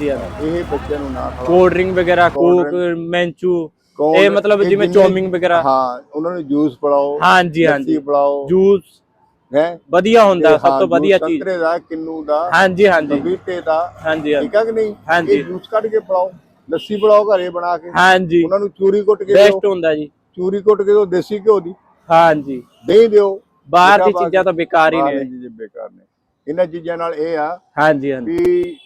ਇਹ ਬੱਚਿਆਂ ਨੂੰ ਨਾ ਖਿਲਾਓ ਕੋਲਡ ਡਰਿੰਕ ਵਗੈਰਾ ਕੋਕ ਮੈਂਚੂ ਇਹ ਮਤਲਬ ਇਹ ਜਿਵੇਂ ਜਿੰਨੇ- ਚੌਮਿੰਗ ਵਗੈਰਾ। ਹਾਂ ਉਹਨਾਂ ਨੂੰ ਜੂਸ ਪਿਲਾਓ ਹਾਂਜੀ ਹਾਂਜੀ। ਪਿਲਾਓ। ਜੂਸ ਹੈ? ਵਧੀਆ ਹੁੰਦਾ ਸਭ ਤੋਂ ਵਧੀਆ ਚੀਜ਼। ਸੰਤਰੇ ਦਾ ਕਿੰਨੂ ਦਾ ਹਾਂਜੀ ਹਾਂਜੀ। ਪਪੀਤੇ ਦਾ ਹਾਂਜੀ ਹਾਂਜੀ। ਠੀਕ ਆ ਕਿ ਨਹੀਂ? ਹਾਂਜੀ। ਇਹ ਜੂਸ ਕੱਢ ਕੇ ਪਿਲਾਓ ਲੱਸੀ ਪਿਲਾਓ ਘਰੇ ਬਣਾ ਕੇ। ਹਾਂਜੀ। ਉਹਨਾਂ ਨੂੰ ਚੂਰੀ ਕੁੱਟ ਕੇ ਦਿਓ। ਬੈਸਟ ਹੁੰਦਾ ਜੀ। ਚੂਰੀ ਕੁੱਟ ਕੇ ਦਿਓ ਦੇਸੀ ਘਿਓ ਦੀ। ਹਾਂਜੀ। ਦਹੀਂ ਦਿਓ। ਬਾਹਰ ਦੀ ਚੀਜ਼ਾਂ ਤਾਂ ਬੇਕਾਰ ਹੀ ਬਾਹਰ ਨੇ। ਦੀਆਂ ਚੀਜ਼ਾਂ ਬੇਕਾਰ ਨੇ। ਇਹਨਾਂ ਚੀਜ਼ਾਂ ਨਾਲ ਇਹ ਆ ਹਾਂਜੀ ਹਾਂਜੀ। ਵੀ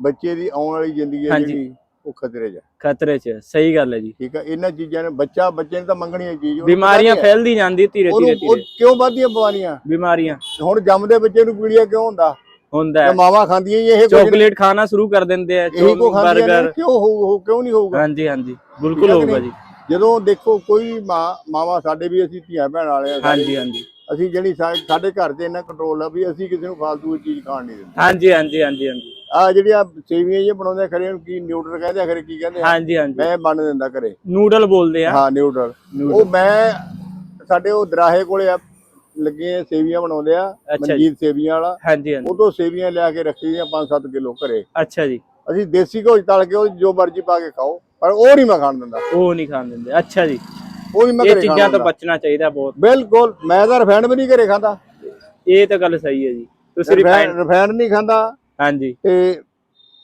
ਬੱਚੇ ਦੀ ਆਉਣ ਵਾਲੀ ਜ਼ਿੰਦਗੀ ਹੈ ਹਾਂਜੀ। ਜਿਹੜੀ ਉਹ ਖਤਰੇ 'ਚ ਹੈ ਖਤਰੇ 'ਚ ਹੈ। ਸਹੀ ਗੱਲ ਹੈ ਜੀ ਠੀਕ ਆ ਇਹਨਾਂ ਚੀਜ਼ਾਂ ਨੇ ਬੱਚਾ ਬੱਚੇ ਨੇ ਤਾਂ ਮੰਗਣੀ ਹੈ ਚੀਜ਼ ਉਹਨੂੰ ਬਿਮਾਰੀਆਂ ਨਹੀਂ ਹੈ। ਫੈਲਦੀ ਜਾਂਦੀ ਧੀਰੇ ਉਹਨੂੰ ਧੀਰੇ ਉਹ ਕਿਉਂ ਵੱਧਦੀਆਂ ਬਿਮਾਰੀਆਂ ਬਿਮਾਰੀਆਂ ਹੁਣ ਜੰਮਦੇ ਬੱਚੇ ਨੂੰ ਪੀੜੀਆ ਕਿਉਂ ਹੁੰਦਾ ਹੁੰਦਾ ਤੇ ਹੈ ਮਾਵਾਂ ਖਾਂਦੀਆਂ ਹੀ ਇਹ ਕੁਝ। ਚਾਕਲੇਟ ਖਾਣਾ ਸ਼ੁਰੂ ਕਰ ਦਿੰਦੇ ਆ ਇਹੀ ਕੋ ਕਿਉਂ ਹੋਊ ਹੋਊ- ਕਿਉਂ ਨਹੀਂ ਹੋਊਗਾ ਹਾਂਜੀ ਹਾਂਜੀ ਠੀਕ ਬਿਲਕੁਲ ਹੈ ਕਿ ਹੋਊਗਾ? ਜੀ ਜਦੋਂ ਦੇਖੋ ਕੋਈ ਵੀ ਮਾਂ ਮਾਵਾਂ ਸਾਡੇ ਵੀ ਅਸੀਂ ਧੀਆਂ ਭੈਣ ਵਾਲੇ ਆ ਸਾਰੇ। ਹਾਂਜੀ ਹਾਂਜੀ ਅਸੀਂ ਜਿਹੜੀ ਸਾ- ਸਾਡੇ ਘਰ 'ਚ ਇੰਨਾ ਕੰਟਰੋਲ ਆ ਵੀ ਅਸੀਂ ਕਿਸੇ ਨੂੰ ਫਾਲਤੂ ਦੀ ਚੀਜ਼ ਖਾਣ ਨਹੀਂ ਦਿੰਦੇ ਹਾਂਜੀ ਹਾਂਜੀ ਹਾਂਜੀ ਹਾਂਜੀ ਆ ਜਿਹੜੀਆਂ ਸੇਵੀਆਂ ਇਹ ਬਣਾਉਂਦੇ ਖਰੇ ਉਹਨੂੰ ਕੀ ਨਿਊਟਰ ਕਹਿੰਦੇ ਆ ਖਰੇ ਕੀ ਕਹਿੰਦੇ ਆ? ਹਾਂਜੀ ਹਾਂਜੀ। ਮੈਂ ਬਣ ਦਿੰਦਾ ਘਰੇ। ਨੂਡਲ ਬੋਲਦੇ ਆ। ਹਾਂ ਨਿਊਟਰਲ ਉਹ ਮੈਂ ਸਾਡੇ ਉਹ ਦਰਾਹੇ ਕੋਲੇ ਆ ਲੱਗੇ ਆ ਸੇਵੀਆਂ ਬਣਾਉਂਦੇ ਆ ਅੱਛਾ ਜੀ। ਮਨਜੀਤ ਸੇਵੀਆਂ ਵਾਲਾ। ਹਾਂਜੀ ਹਾਂਜੀ। ਉਦੋਂ ਸੇਵੀਆਂ ਲਿਆ ਕੇ ਰੱਖੀ ਦੀਆਂ 5-7 ਕਿਲੋ ਘਰੇ। ਅੱਛਾ ਜੀ। ਅਸੀਂ ਦੇਸੀ 'ਚ ਤਲ ਕੇ ਉਹ ਜੋ ਮਰਜ਼ੀ ਪਾ ਕੇ ਖਾਓ ਪਰ ਉਹ ਨਹੀਂ ਮੈਂ ਖਾਣ ਦਿੰਦਾ। ਉਹ ਨਹੀਂ ਖਾਣ ਦਿੰਦੇ। ਅੱਛਾ ਜੀ। ਉਹ ਨਹੀਂ ਮੈਂ ਇਹ ਘਰੇ ਚੀਜ਼ਾਂ ਖਾਣ ਤੋਂ ਦਿੰਦਾ। ਬਚਣਾ ਚਾਹੀਦਾ ਬਹੁਤ। ਬਿਲਕੁਲ। ਮੈਂ ਤਾਂ ਰਿਫਾਈਂਡ ਵੀ ਨਹੀਂ ਘਰੇ ਖਾਂਦਾ। ਇਹ ਤਾਂ ਗੱਲ ਸਹੀ ਹੈ ਜੀ। ਤੁਸੀਂ ਰਿਫਾਈਨ ਰਿਫਾਈਂਡ ਨਹੀਂ ਖਾਂਦਾ। ਹਾਂਜੀ। ਤੇ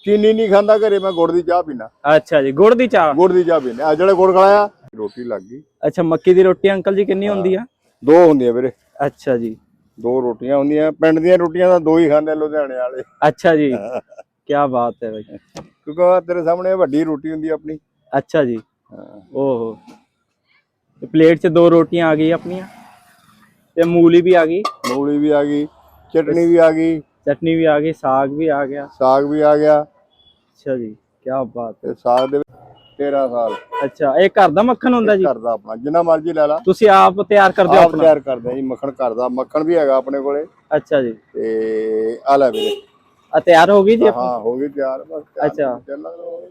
ਚੀਨੀ ਨਹੀਂ ਖਾਂਦਾ ਘਰੇ ਮੈਂ ਗੁੜ ਦੀ ਚਾਹ ਪੀਣਾ ਅੱਛਾ ਜੀ ਗੁੜ ਦੀ ਚਾਹ? ਗੁੜ ਦੀ ਚਾਹ ਪੀਣਾ ਆ ਜਿਹੜੇ ਗੁੜ ਖਲਾਇਆ ਰੋਟੀ ਲੱਗ ਗਈ। ਅੱਛਾ ਮੱਕੀ ਦੀ ਰੋਟੀ ਅੰਕਲ ਜੀ ਕਿੰਨੀ ਹੁੰਦੀ ਆ? ਦੋ ਹੁੰਦੀਆਂ ਵੀਰੇ। ਅੱਛਾ ਜੀ। ਦੋ ਰੋਟੀਆਂ ਹੁੰਦੀਆਂ। ਪਿੰਡ ਦੀਆਂ ਰੋਟੀਆਂ ਤਾਂ ਦੋ ਹੀ ਖਾਂਦੇ ਲੁਧਿਆਣੇ ਵਾਲੇ। ਅੱਛਾ ਜੀ। ਕੀ ਬਾਤ ਹੈ ਭਾਈ ਕਿਉਂਕਿ ਆਹ ਤੇਰੇ ਸਾਹਮਣੇ ਵੱਡੀ ਰੋਟੀ ਹੁੰਦੀ ਆ ਆਪਣੀ। ਅੱਛਾ ਜੀ। ਓਹੋ। ਤੇ ਪਲੇਟ 'ਚ ਦੋ ਰੋਟੀਆਂ ਆ ਗਈ ਆਪਣੀਆਂ। ਤੇ ਮੂਲੀ ਵੀ ਆ ਗਈ। ਮੂਲੀ ਵੀ ਆ ਗਈ ਚਟਣੀ ਵੀ ਆ ਗਈ। ਚਟਨੀ ਵੀ ਆ ਗਈ ਸਾਗ ਵੀ ਆ ਗਿਆ। ਸਾਗ ਵੀ ਆ ਗਿਆ। ਅੱਛਾ ਜੀ ਕੀ ਬਾਤ ਹੈ। ਤੇ ਸਾਗ ਦੇ ਵਿੱਚ 13 ਸਾਲ। ਅੱਛਾ ਇਹ ਘਰ ਦਾ ਮੱਖਣ ਹੁੰਦਾ ਜੀ? ਘਰ ਦਾ ਆਪਣਾ ਜਿੰਨਾ ਮਰਜ਼ੀ ਲੈ ਲਾ। ਤੁਸੀਂ ਆਪ ਤਿਆਰ ਕਰਦੇ ਹੋ ਆਪ ਆਪਣਾ? ਤਿਆਰ ਕਰਦੇ ਜੀ ਮੱਖਣ ਘਰ ਦਾ। ਮੱਖਣ ਵੀ ਹੈਗਾ ਆਪਣੇ ਕੋਲੇ। ਅੱਛਾ ਜੀ। ਤੇ ਆ ਲੈ ਵੀਰੇ। ਆ ਤਿਆਰ ਹੋ ਗਈ ਜੀ ਆਪਣੀ? ਹਾਂ ਹੋ ਗਈ ਤਿਆਰ ਬਸ ਤਿਆਰ। ਅੱਛਾ। ਹੋ।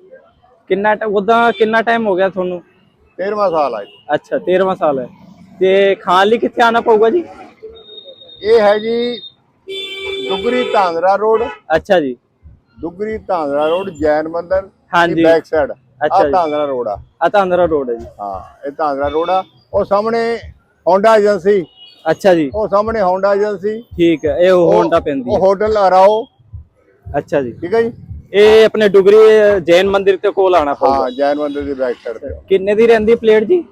ਕਿੰਨਾ ਉਹਦਾ ਕਿੰਨਾ ਟਾਈਮ ਹੋ ਗਿਆ ਤੁਹਾਨੂੰ? 13ਵਾਂ ਸਾਲ ਆ ਜੀ। ਅੱਛਾ 13ਵਾਂ ਸਾਲ ਹੈ। ਤੇ ਖਾਣ ਲਈ ਕਿੱਥੇ ਆਣਾ ਪਊਗਾ ਜੀ? ਇਹ ਹੈ ਜੀ ਦੁਗਰੀ ਧਾਂਦਰਾ ਰੋਡ। ਅੱਛਾ ਜੀ। ਦੁਗਰੀ ਧਾਂਦਰਾ ਰੋਡ ਜੈਨ ਮੰਦਰ ਹਾਂਜੀ। ਬੈਕ ਸਾਈਡ ਅੱਛਾ ਜੀ। ਧਾਂਦਰਾ ਰੋਡ ਆ। ਆ ਤਾਂ ਅੰਦਰਾ ਰੋਡ ਹੈ ਜੀ। ਹਾਂ ਇਹ ਧਾਂਦਰਾ ਰੋਡ ਆ। ਉਹ ਸਾਹਮਣੇ ਹੋਂਡਾ ਏਜੰਸੀ ਅੱਛਾ ਜੀ। ਉਹ ਸਾਹਮਣੇ ਹੋਂਡਾ ਏਜੰਸੀ ਠੀਕ ਹੈ ਇਹ ਹੋਂਡਾ ਪੈਂਦੀ ਉਹ ਹੋਟਲ ਅਰਾਓ ਅੱਛਾ ਜੀ। ਠੀਕ ਹੈ ਜੀ? ਇਹ ਆਪਣੇ ਡੁਗਰੀ ਜੈਨ ਮੰਦਿਰ ਤੇ ਕੋਲ ਆਣਾ ਪਊਗਾ। ਹਾਂ ਜੈਨ ਮੰਦਰ ਦੀ ਬੈਕ ਸਾਈਡ ਤੇ ਕਿੰਨੇ ਦੀ ਰਹਿੰਦੀ ਪਲੇਟ ਜੀ?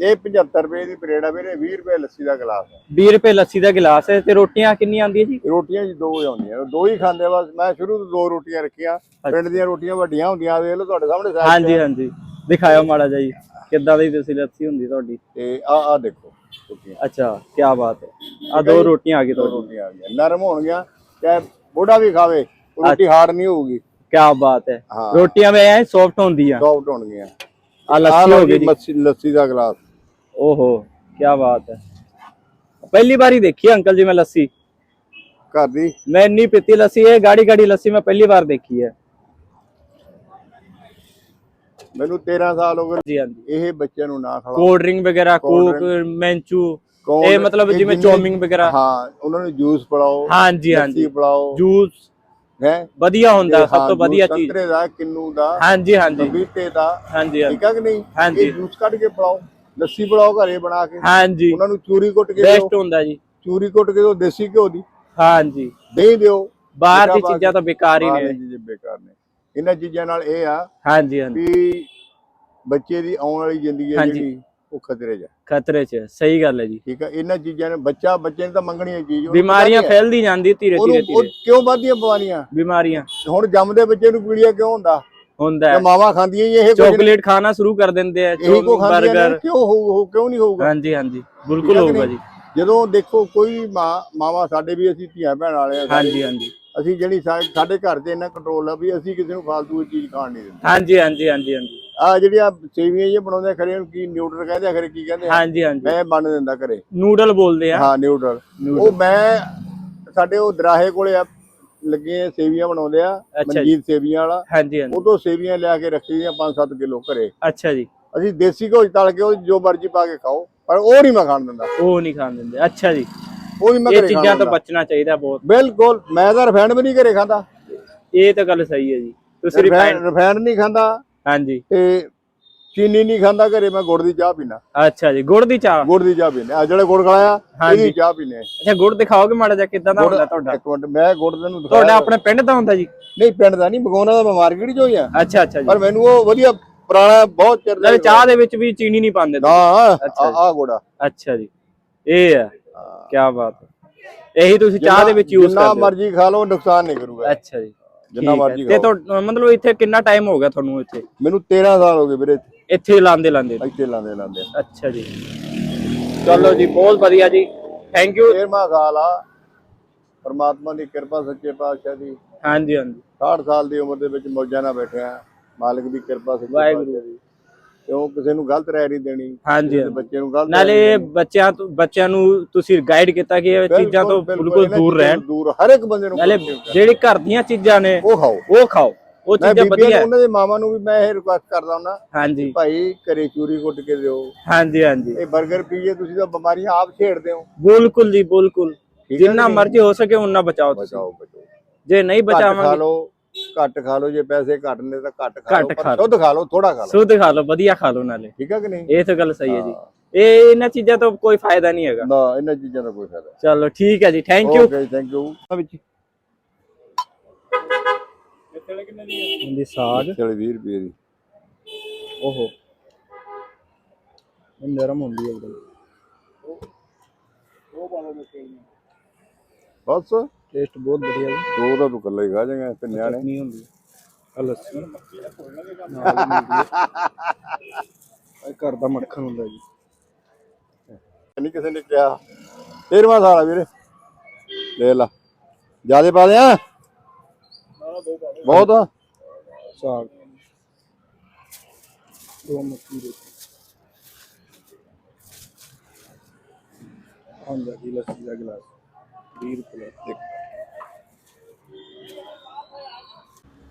ਇਹ 75 ਰੁਪਏ ਦੀ ਪਲੇਟ ਆ ਵੀਰੇ 20 ਰੁਪਏ ਲੱਸੀ ਦਾ ਗਲਾਸ ਆ। 20 ਰੁਪਏ ਲੱਸੀ ਦਾ ਗਿਲਾਸ ਹੈ ਤੇ ਰੋਟੀਆਂ ਕਿੰਨੀਆਂ ਆਉਂਦੀਆਂ ਜੀ? ਰੋਟੀਆਂ ਜੀ ਦੋ ਹੀ ਆਉਂਦੀਆਂ ਦੋ ਹੀ ਖਾਂਦੇ ਬਸ। ਮੈਂ ਸ਼ੁਰੂ ਤੋਂ ਦੋ ਰੋਟੀਆਂ ਰੱਖੀਆਂ ਪਿੰਡ ਦੀਆਂ ਰੋਟੀਆਂ ਵੱਡੀਆਂ ਹੁੰਦੀਆਂ ਵੇਖ ਲਓ ਤੁਹਾਡੇ ਸਾਹਮਣੇ size ਹਾਂਜੀ ਹਾਂਜੀ। ਦਿਖਾਇਓ ਮਾੜਾ ਜੀ ਕਿੱਦਾਂ ਦੀ ਤੁਸੀਂ ਲੱਸੀ ਹੁੰਦੀ ਤੁਹਾਡੀ? ਤੇ ਆ ਆ ਦੇਖੋ ਰੋਟੀਆਂ। ਅੱਛਾ ਕੀ ਬਾਤ ਹੈ। ਆ ਦੋ ਰੋਟੀਆਂ ਆ ਗਈ ਤੁਹਾਡੀ ਰੋਟੀਆਂ ਆ ਗਈਆਂ। ਨਰਮ ਹੋਣਗੀਆਂ ਚਾਹੇ ਬੁੱਢਾ ਵੀ ਖਾਵੇ ਰੋਟੀ ਹਾਰਡ ਨਹੀਂ ਹੋਊਗੀ। ਕੀ ਬਾਤ ਹੈ। ਹਾਂ। ਰੋਟੀਆਂ ਵੇ ਐ ਸੌਫਟ ਹੁੰਦੀਆਂ। ਸੌਫਟ ਹੋਣਗੀਆਂ। ਆ ਲੱਸੀ ਹੋ ਗਈ ਲੱਸੀ ਦਾ ਗਲਾਸ। ਓਹੋ ਕੀ ਬਾਤ ਹੈ। ਪਹਿਲੀ ਵਾਰੀ ਦੇਖੀ ਅੰਕਲ ਜੀ ਮੈਂ ਲੱਸੀ। ਘਰ ਦੀ? ਮੈਂ ਇੰਨੀ ਪੀਤੀ ਲੱਸੀ ਹੈ ਗਾੜੀ ਗਾੜੀ ਲੱਸੀ ਮੈਂ ਪਹਿਲੀ ਵਾਰ ਦੇਖੀ ਹੈ। ਮੈਨੂੰ 13 ਸਾਲ ਹੋ ਗਏ। ਜੀ ਹਾਂਜੀ ਇਹ ਬੱਚਿਆਂ ਨੂੰ ਨਾ ਖਿਲਾਓ ਕੋਲਡ ਡਰਿੰਕ ਵਗੈਰਾ ਕੋਕ ਮੈਂਚੂ ਇਹ ਮਤਲਬ ਇਹ ਜਿਵੇਂ ਜਿੰਨੇ- ਚੌਮਿੰਗ ਵਗੈਰਾ। ਹਾਂ ਉਹਨਾਂ ਨੂੰ ਜੂਸ ਪਿਲਾਓ ਹਾਂਜੀ ਹਾਂਜੀ ਲੱਸੀ ਪਿਲਾਓ। ਜੂਸ ਹੈ? ਵਧੀਆ ਹੁੰਦਾ ਸਭ ਤੋਂ ਵਧੀਆ ਚੀਜ਼। ਸੰਤਰੇ ਦਾ ਕਿੰਨੂ ਦਾ ਹਾਂਜੀ ਹਾਂਜੀ ਪਪੀਤੇ ਦਾ। ਹਾਂਜੀ ਹਾਂਜੀ ਠੀਕ ਆ ਕਿ ਨਹੀਂ? ਹਾਂਜੀ। ਇਹ ਜੂਸ ਕੱਢ ਕੇ ਪਿਲਾਓ। ਲੱਸੀ ਪਿਲਾਓ ਘਰੇ ਬਣਾ ਕੇ। ਹਾਂਜੀ। ਉਹਨਾਂ ਨੂੰ ਚੂਰੀ ਕੁੱਟ ਕੇ ਦਿਓ। ਬੈਸਟ ਹੁੰਦਾ ਜੀ। ਚੂਰੀ ਕੁੱਟ ਕੇ ਦਿਓ ਦੇਸੀ ਘਿਓ ਦੀ। ਹਾਂਜੀ। ਦਹੀਂ ਦਿਓ। ਬਾਹਰ ਦੀ ਚੀਜ਼ਾਂ ਤਾਂ ਬੇਕਾਰ ਹੀ ਨੇ। ਚੀਜ਼ਾਂ ਬੇਕਾਰ ਨੇ। ਇਹਨਾਂ ਚੀਜ਼ਾਂ ਨਾਲ ਇਹ ਆ ਹਾਂਜੀ ਹਾਂਜੀ। ਵੀ ਬੱਚੇ ਦੀ ਆਉਣ ਵਾਲੀ ਜ਼ਿੰਦਗੀ ਹੈ। ਜਿਹੜੀ ਉਹ ਖਤਰੇ 'ਚ ਹੈ। ਖਤਰੇ 'ਚ। ਸਹੀ ਗੱਲ ਹੈ ਜੀ। ਠੀਕ ਹੈ ਇਹਨਾਂ ਚੀਜ਼ਾਂ ਨੇ ਬੱਚਾ ਬੱਚੇ ਨੇ ਤਾਂ ਮੰਗਣੀ ਹੈ ਚੀਜ਼। ਬਿਮਾਰੀਆਂ। ਫੈਲਦੀ ਜਾਂਦੀ ਧੀਰੇ ਧੀਰੇ ਕਿਉਂ ਵੱਧਦੀਆਂ ਬਿਮਾਰੀਆਂ? ਬਿਮਾਰੀਆਂ। ਹੁਣ ਜੰਮਦੇ ਬੱਚੇ ਨੂੰ ਪੀੜੀਆ ਕਿਉਂ ਹੁੰਦਾ? ਹੁੰਦਾ ਹੈ। ਮਾਵਾਂ ਖਾਂਦੀਆਂ ਹੀ ਇਹ। ਚਾਕਲੇਟ ਖਾਣਾ ਸ਼ੁਰੂ ਕਰ ਦਿੰਦੇ ਆ ਇਹੀ ਕੋ ਕਿਉਂ ਹੋਊ ਹੋਊ- ਕਿਉਂ ਨਹੀਂ ਹੋਊਗਾ? ਹਾਂਜੀ ਹਾਂਜੀ। ਬਿਲਕੁਲ ਹੈ ਹੋਊਗਾ? ਜੀ। ਜਦੋਂ ਦੇਖੋ ਕੋਈ ਮਾਵਾਂ ਸਾਡੇ ਵੀ ਅਸੀਂ ਧੀਆਂ ਭੈਣ ਵਾਲੇ ਆ। ਹਾਂਜੀ ਹਾਂਜੀ। ਅਸੀਂ ਜਿਹੜੀ ਸਾਡੇ ਘਰ 'ਚ ਇੰਨਾ ਕੰਟਰੋਲ ਆ ਵੀ ਅਸੀਂ ਕਿਸੇ ਨੂੰ ਫਾਲਤੂ ਦੀ ਚੀਜ਼ ਖਾਣ ਨਹੀਂ ਦਿੰਦੇ। ਹਾਂਜੀ ਹਾਂਜੀ ਹਾਂਜੀ ਹਾਂਜੀ। ਆ ਜਿਹੜੀਆਂ ਸੇਵੀਆਂ ਇਹ ਬਣਾਉਂਦੇ ਆ ਖਰੇ ਉਹਨੂੰ ਕੀ ਨਿਊਟਰ ਕਹਿੰਦੇ ਆ ਖਰੇ ਕੀ ਕਹਿੰਦੇ ਆ? ਹਾਂਜੀ ਹਾਂਜੀ। ਮੈਂ ਬਣ ਦਿੰਦਾ ਘਰੇ। ਨੂਡਲ ਬੋਲਦੇ ਆ। ਹਾਂ ਨਿਊਟਰਲ ਉਹ ਮੈਂ ਸਾਡੇ ਉਹ ਦਰਾਹੇ ਕੋਲੇ ਆ ਲੱਗੇ ਆ ਸੇਵੀਆਂ ਬਣਾਉਂਦੇ ਆ ਅੱਛਾ ਜੀ। ਮਨਜੀਤ ਸੇਵੀਆਂ ਵਾਲਾ। ਹਾਂਜੀ ਹਾਂਜੀ। ਉਦੋਂ ਸੇਵੀਆਂ ਲਿਆ ਕੇ ਰੱਖੀ ਦੀਆਂ 5-7 ਕਿਲੋ ਘਰੇ। ਅੱਛਾ ਜੀ। ਅਸੀਂ ਦੇਸੀ 'ਚ ਤਲ ਕੇ ਉਹ ਜੋ ਮਰਜ਼ੀ ਪਾ ਕੇ ਖਾਓ ਪਰ ਉਹ ਨਹੀਂ ਮੈਂ ਖਾਣ ਦਿੰਦਾ। ਉਹ ਨਹੀਂ ਖਾਣ ਦਿੰਦੇ। ਅੱਛਾ ਜੀ। ਉਹ ਨਹੀਂ ਮੈਂ ਇਹ ਘਰੇ ਖਾਣ ਚੀਜ਼ਾਂ ਤੋਂ ਦਿੰਦਾ। ਬਚਣਾ ਚਾਹੀਦਾ ਬਹੁਤ। ਬਿਲਕੁਲ ਮੈਂ ਤਾਂ ਰਿਫਾਈਂਡ ਵੀ ਨਹੀਂ ਘਰੇ ਖਾਂਦਾ। ਇਹ ਤਾਂ ਗੱਲ ਸਹੀ ਹੈ ਜੀ। ਤੁਸੀਂ ਰਿਫਾਈਨ ਰਿਫਾਈਨ ਨਹੀਂ ਖਾਂਦਾ। ਹਾਂਜੀ। ਤੇ ਚੀਨੀ ਨਹੀਂ ਖਾਂਦਾ ਘਰੇ ਮੈਂ ਗੁੜ ਦੀ ਚਾਹ ਪੀਣਾ ਅੱਛਾ ਜੀ ਗੁੜ ਦੀ ਚਾਹ? ਗੁੜ ਦੀ ਚਾਹ ਪੀਨੇ। ਆ ਜਿਹੜੇ ਗੁੜ ਖਲਾਇਆ ਹਾਂਜੀ। ਇਹਦੀ ਚਾਹ ਪੀਨੇ। ਅੱਛਾ ਗੁੜ ਦਿਖਾਓਗੇ ਮਾੜਾ ਜਿਹਾ ਕਿਦਾਂ ਦਾ ਹੁੰਦਾ ਤੁਹਾਡਾ? ਇੱਕ ਮਿੰਟ ਮੈਂ ਗੁੜ ਤੈਨੂੰ ਦਿਖਾਇਆ। ਤੁਹਾਡਾ ਆਪਣੇ ਪਿੰਡ ਦਾ ਹੁੰਦਾ ਜੀ? ਨਹੀਂ ਪਿੰਡ ਦਾ ਨਹੀਂ ਬਗਾਉਣਾ ਦਾ ਮਾਰਕੀਟ ਚੋਂ ਹੀ ਆ। ਅੱਛਾ ਅੱਛਾ ਜੀ। ਪਰ ਮੈਨੂੰ ਉਹ ਵਧੀਆ ਪੁਰਾਣਾ ਬਹੁਤ ਚਿਰ ਦਾ ਚਾਹ ਦੇ ਵਿੱਚ ਵੀ ਚੀਨੀ ਨਹੀਂ ਪਾਉਂਦੇ ਅੱਛਾ ਆ ਆ ਗੁੜਾ ਅੱਛਾ ਜੀ। ਇਹ ਹੈ। ਕੀ ਬਾਤ ਹੈ। ਇਹੀ ਤੁਸੀਂ ਚਾਹ ਦੇ ਵਿੱਚ ਯੂਜ਼ ਜਿੰਨਾ ਕਰਦੇ ਹੋ? ਮਰਜ਼ੀ ਖਾ ਲਓ ਨੁਕਸਾਨ ਨਹੀਂ ਕਰੂਗਾ। ਅੱਛਾ ਜੀ। ਜਿੰਨਾ ਹੈ। ਮਰਜ਼ੀ ਤੇ ਖਾਓ। ਤੁਹਾ- ਮਤਲਬ ਇੱਥੇ ਕਿੰਨਾ ਟਾਈਮ ਹੋ ਗਿਆ ਤੁਹਾਨੂੰ ਇੱਥੇ? ਮੈਨੂੰ 13 ਸਾਲ ਹੋ ਗਏ ਵੀਰੇ ਇੱਥੇ ਲਾਂਦੇ ਲਾਂਦੇ ਇੱਥੇ ਲਾਉਂਦੇ ਲਾਉਂਦੇ ਅੱਛਾ ਜੀ। ਚਲੋ ਜੀ ਬਹੁਤ ਵਧੀਆ ਜੀ। ਥੈਂਕ ਯੂ 13ਵਾਂ ਸਾਲ ਆ। ਪਰਮਾਤਮਾ ਦੀ ਕਿਰਪਾ ਸੱਚੇ ਪਾਤਸ਼ਾਹ ਦੀ। ਹਾਂਜੀ ਹਾਂਜੀ। 60 ਸਾਲ ਦੀ ਉਮਰ ਦੇ ਵਿੱਚ ਮੌਜਾਂ ਨਾਲ ਬੈਠਿਆ ਮਾਲਕ ਦੀ ਕਿਰਪਾ ਸੱਚੇ ਵਾਹਿਗੁਰੂ। ਪਾਤਸ਼ਾਹ ਦੀ। ਕਿਉਂ? ਕਿਸੇ ਨੂੰ ਗਲਤ ਰਾਏ ਨਹੀਂ ਦੇਣੀ। ਹਾਂਜੀ। ਬੱਚੇ ਨੂੰ ਗਲਤ ਨਾਲੇ ਬੱਚਿਆਂ ਤੋਂ ਬੱਚਿਆਂ ਨੂੰ ਤੁਸੀਂ ਗਾਈਡ ਕੀਤਾ ਕਿ ਇਹ। ਚੀਜ਼ਾਂ ਤੋਂ ਬਿਲਕੁਲ। ਦੂਰ ਰਹਿਣ। ਦੂਰ ਹਰ ਇੱਕ ਬੰਦੇ ਨੂੰ ਨਾਲੇ ਜਿਹੜੀ ਘਰ ਦੀਆਂ ਚੀਜ਼ਾਂ ਨੇ ਉਹ ਖਾਓ। ਉਹ ਖਾਓ। ਉਹ ਮੈਂ ਚੀਜ਼ਾਂ ਬੀਬੀਆਂ ਵਧੀਆ ਨੂੰ ਉਹਨਾਂ ਦੇ ਮਾਵਾਂ ਨੂੰ ਵੀ ਮੈਂ ਇਹ ਰਿਕੁਐਸਟ ਕਰਦਾ ਹੁੰਦਾ ਹਾਂਜੀ। ਭਾਈ ਘਰੇ ਚੂਰੀ ਕੁੱਟ ਕੇ ਦਿਓ। ਹਾਂਜੀ ਹਾਂਜੀ। ਇਹ 버ਗਰ ਪੀਏ ਤੁਸੀਂ ਤਾਂ ਬਿਮਾਰੀਆਂ ਆਪ ਛੇੜਦੇ ਹੋ। ਬਿਲਕੁਲ ਜੀ ਬਿਲਕੁਲ। ਠੀਕ ਹੈ ਜਿੰਨਾ ਜੀ? ਮਰਜ਼ੀ ਹੋ ਸਕੇ ਉਨਾ ਬਚਾਓ ਤੁਸੀਂ। ਬਚਾਓ ਬਚਾਓ। ਜੇ ਨਹੀਂ ਘੱਟ ਖਾ ਬਚਾਵਾਂਗੇ ਲਓ ਘੱਟ ਖਾ ਲਓ ਜੇ ਪੈਸੇ ਘੱਟ ਨੇ ਤਾਂ ਘੱਟ ਖਾ ਲਓ ਪਰ ਲਓ। ਸ਼ੁੱਧ ਖਾ ਲਓ ਥੋੜਾ ਖਾ ਲਓ। ਸੁੱਧ ਖਾ ਲਓ ਵਧੀਆ ਖਾ ਲਓ ਨਾਲੇ। ਠੀਕ ਹੈ ਕਿ ਨਹੀਂ? ਇਹ ਤਾਂ ਗੱਲ ਸਹੀ ਹੈ ਜੀ। ਇਹ ਇਹਨਾਂ ਚੀਜ਼ਾਂ ਤੋਂ ਕੋਈ ਫਾਇਦਾ ਨਹੀਂ ਹੈਗਾ। ਨਾ ਇਹਨਾਂ ਚੀਜ਼ਾਂ ਦਾ ਕੋਈ ਫਾਇਦਾ ਚਲੋ ਠੀਕ ਹੈ ਜੀ thank you okay thank you ਸਾਗ। ਚਲ 20 ਰੁਪਏ ਦੀ। ਓਹੋ। ਇਹ ਨਰਮ ਹੁੰਦੀ ਹੈ ਬੜੀ ਬਸ। ਟੇਸਟ ਬਹੁਤ ਵਧੀਆ ਜੀ। ਦੋ ਦਾ ਤੂੰ ਇਕੱਲਾ ਹੀ ਖਾ ਜਾਏਗਾ ਤੇ ਨਿਆਣੇ। ਚਟਨੀ ਹੁੰਦੀ ਹੈ ਆ ਲੱਸੀ। ਇਹ ਘਰ ਦਾ ਮੱਖਣ ਹੁੰਦਾ ਜੀ। ਨਹੀਂ ਕਿਸੇ ਨੇ ਕਿਹਾ। 13ਵਾਂ ਸਾਲ ਆ ਵੀਰੇ। ਲੈ ਲਾ। ਜਿਆਦੇ ਪਾ ਦਿਆਂ। ਬਹੁਤ ਆ। ਸਾਗ ਦੋ ਮੱਕੀ ਦੇ। ਆਂਦਾ ਜੀ ਲੱਸੀ ਦਾ ਗਲਾਸ। 20 ਰੁਪਏ। ਦਾ ਇੱਕ।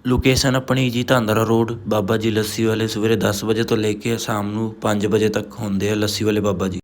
ਲੋਕੇਸ਼ਨ ਆਪਣੀ ਜੀ ਧਾਂਦਰਾ ਰੋਡ ਬਾਬਾ ਜੀ ਲੱਸੀ ਵਾਲੇ ਸਵੇਰੇ 10 ਵਜੇ ਤੋਂ ਲੈ ਕੇ ਸ਼ਾਮ ਨੂੰ 5 ਵਜੇ ਤੱਕ ਹੁੰਦੇ ਆ ਲੱਸੀ ਵਾਲੇ ਬਾਬਾ ਜੀ।